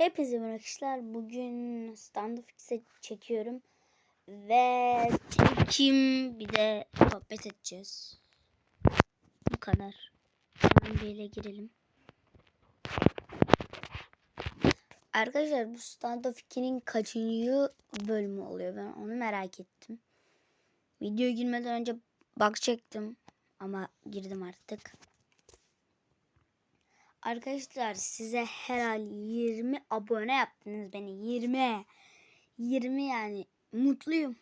Hepinize merhaba arkadaşlar. Bugün standoff X'e çekiyorum. Ve çekim bir de sohbet edeceğiz. Bu kadar. Hemen bir ele girelim. Arkadaşlar bu standoff 2'nin kaçıncı bölümü oluyor? Ben onu merak ettim. Videoya girmeden önce bakacaktım. Ama girdim artık. Arkadaşlar size herhalde 20 abone yaptınız beni. 20. 20 yani. Mutluyum.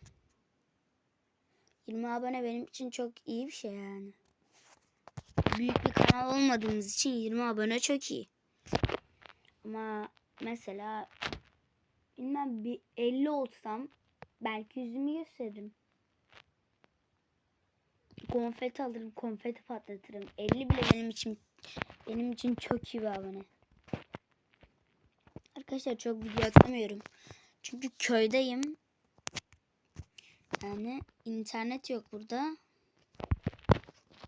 20 abone benim için çok iyi bir şey yani. Büyük bir kanal olmadığımız için 20 abone çok iyi. Ama mesela bilmem bir 50 olsam belki yüzümü gösteririm. Konfeti alırım, konfeti patlatırım. 50 bile benim için benim için çok iyi bir abone. Arkadaşlar çok video atamıyorum. Çünkü köydeyim. Yani internet yok burada.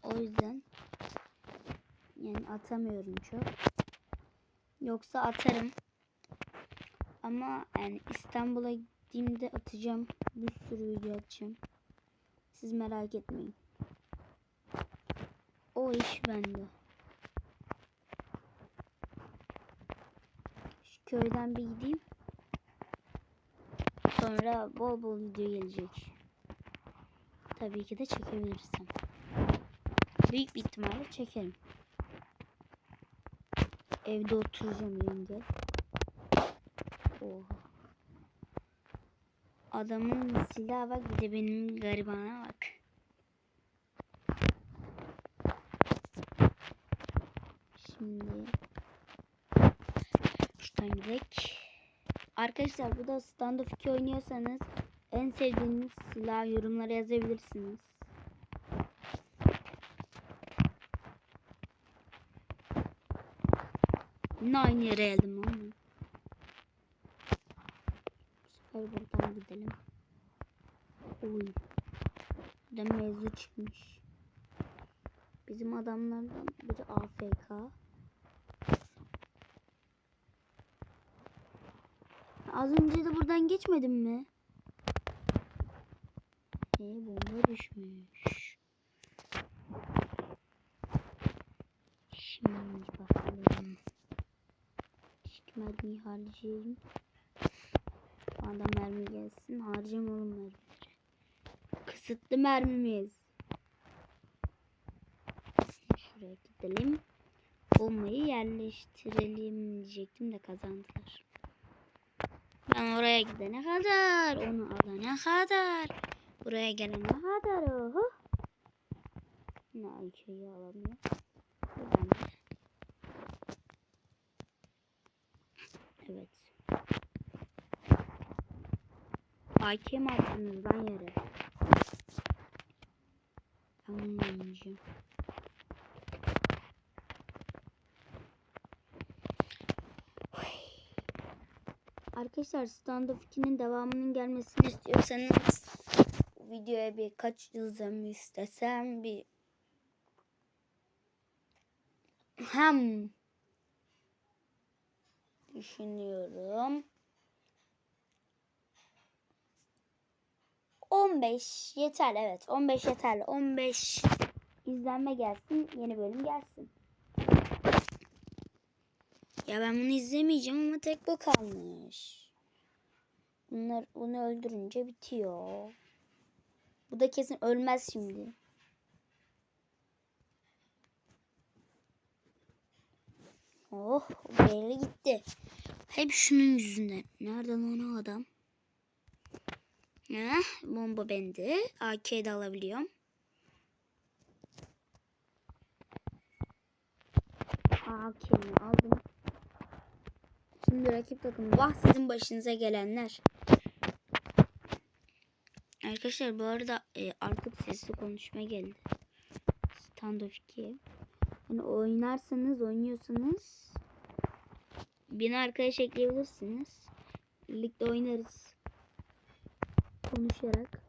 O yüzden yani atamıyorum çok. Yoksa atarım. Ama yani İstanbul'a gittiğimde atacağım. Bir sürü video atacağım. Siz merak etmeyin. O iş bende. Şu köyden bir gideyim. Sonra bol bol video gelecek. Tabii ki de çekebilirsem. Büyük bir ihtimalle çekerim. Evde oturacağım yenge. Oha. Adamın silahı bak bir de benim garibana bak. Şimdi şuradan gidelim. Arkadaşlar bu da standoff 2 oynuyorsanız en sevdiğiniz silah yorumlara yazabilirsiniz. Yine aynı yere geldim ben. Bu sefer buradan gidelim. Oy. Burada mevzu çıkmış. Bizim adamlardan biri AFK. Az önce de buradan geçmedim mi? E bomba düşmüş. Şimdi bakalım. Şu mermiyi harcayayım. Bana mermi gelsin. Harcamalım mermileri. Kısıtlı mermimiz. Şuraya gidelim. Bombayı yerleştirelim diyecektim de kazandılar. Ben oraya gidene kadar, onu alana kadar, buraya gelene kadar oho. Ne IQ'yu alamıyor. Evet. Mi attınız lan yere? Anlamayacağım. Arkadaşlar Standoff 2'nin devamının gelmesini istiyorsanız videoya birkaç yazım istesem bir hem düşünüyorum. 15 yeterli evet 15 yeterli 15 izlenme gelsin yeni bölüm gelsin. Ya ben bunu izlemeyeceğim ama tek bu kalmış. Bunlar bunu öldürünce bitiyor. Bu da kesin ölmez şimdi. Oh belli gitti. Hep şunun yüzünden. Nerede lan o adam? Heh, bomba bende. AK'yi de alabiliyorum. AK'yi aldım. Şimdi rakip takım vah sizin başınıza gelenler. Arkadaşlar bu arada e, arka sesli konuşma geldi. Standoff 2. Yani oynarsanız oynuyorsanız beni arkadaş ekleyebilirsiniz. Birlikte oynarız. Konuşarak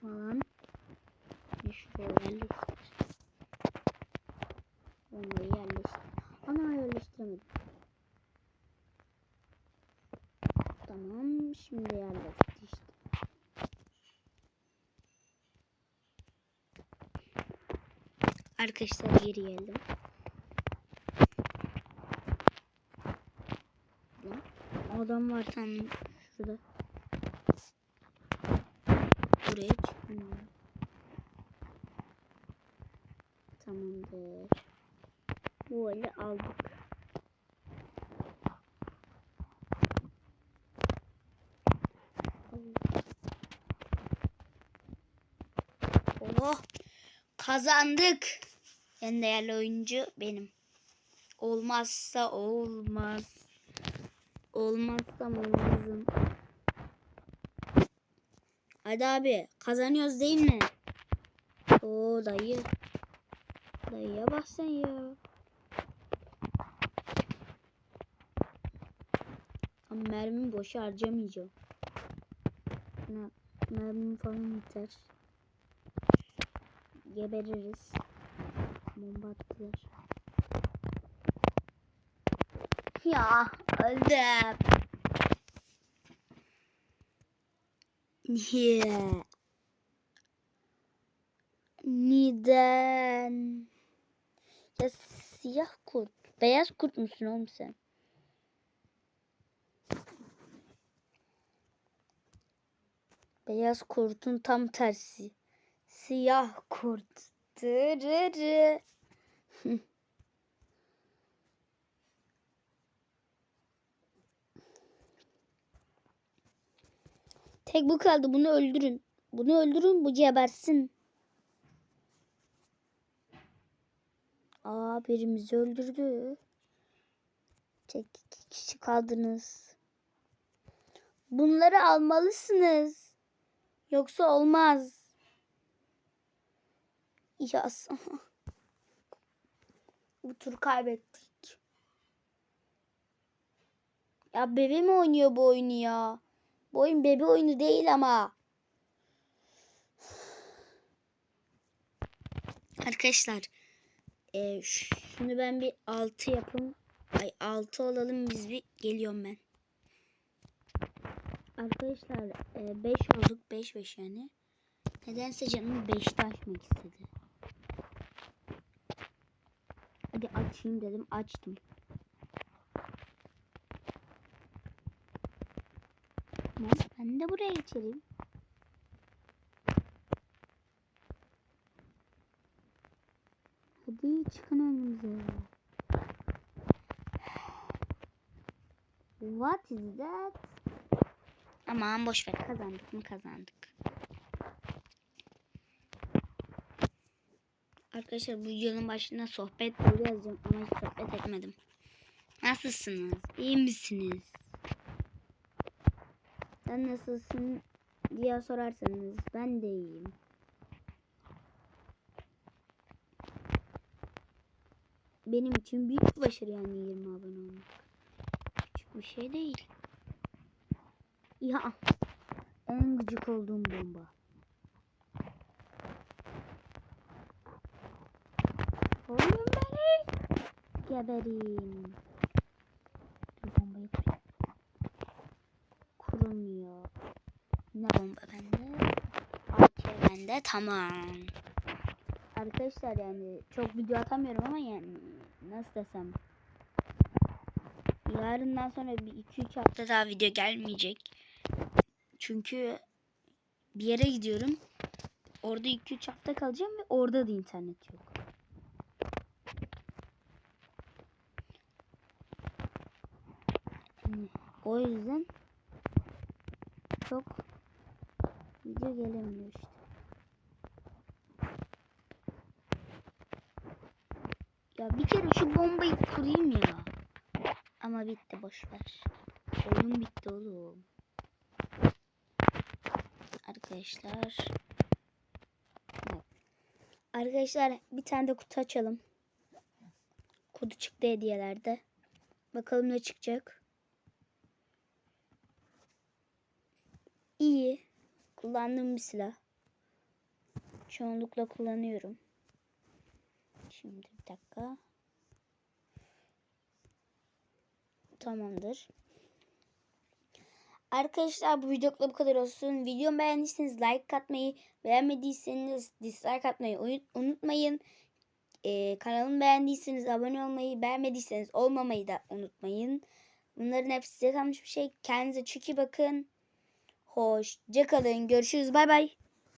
falan. Şuraya Arkadaşlar geri geldim. Adam var tam şurada. Buraya çıkmıyor. Tamamdır. Bu eli aldık. Oh kazandık. En değerli oyuncu benim. Olmazsa olmaz. Olmazsam olmazım. Hadi abi kazanıyoruz değil mi? Oo dayı. Dayıya bak sen ya. Ama mermimi boşa harcamayacağım. Mermim falan biter. Gebeririz. Bomba attılar. Ya öldüm. Niye? Neden? Ya siyah kurt. Beyaz kurt musun oğlum sen? Beyaz kurtun tam tersi. Siyah kurt. Dırırı. Tek bu kaldı. Bunu öldürün. Bunu öldürün. Bu gebersin. Aa birimizi öldürdü. Tek iki kişi kaldınız. Bunları almalısınız. Yoksa olmaz. Yaz. Bu tur kaybettik. Ya bebe mi oynuyor bu oyunu ya? Bu oyun bebe oyunu değil ama. Arkadaşlar. E, şunu ben bir 6 yapım. Ay 6 olalım biz bir geliyorum ben. Arkadaşlar 5 olduk 5 5 yani. Nedense canım 5'te açmak istedi. Hadi açayım dedim açtım. Ben de buraya geçelim. Hadi çıkın önümüze. What is that? Aman boş ver kazandık mı kazandık. Arkadaşlar bu videonun başına sohbet yazacağım ama hiç sohbet etmedim. Nasılsınız? İyi misiniz? Sen nasılsın diye sorarsanız ben de iyiyim. Benim için büyük bir başarı yani 20 abone olmak. Küçük bir şey değil. Ya en gıcık olduğum bomba. Oğlum beni. Gebereyim. Dur bombayı kurayım. Kurulmuyor. Ne bomba bende? AK bende tamam. Arkadaşlar yani çok video atamıyorum ama yani nasıl desem. Yarından sonra bir 2-3 hafta daha video gelmeyecek. Çünkü bir yere gidiyorum. Orada 2-3 hafta kalacağım ve orada da internet yok. Yani o yüzden çok video gelemiyor işte. Ya bir kere şu bombayı kurayım ya. Ama bitti boş ver. Oyun bitti oğlum. Arkadaşlar. Arkadaşlar bir tane de kutu açalım. Kutu çıktı hediyelerde. Bakalım ne çıkacak. İyi. Kullandığım bir silah. Çoğunlukla kullanıyorum. Şimdi bir dakika. Tamamdır. Arkadaşlar bu videoluk bu kadar olsun. Videomu beğendiyseniz like atmayı, beğenmediyseniz dislike atmayı unutmayın. Ee, kanalımı beğendiyseniz abone olmayı, beğenmediyseniz olmamayı da unutmayın. Bunların hepsi size kalmış bir şey. Kendinize çok iyi bakın. Hoşça kalın. Görüşürüz. Bay bay.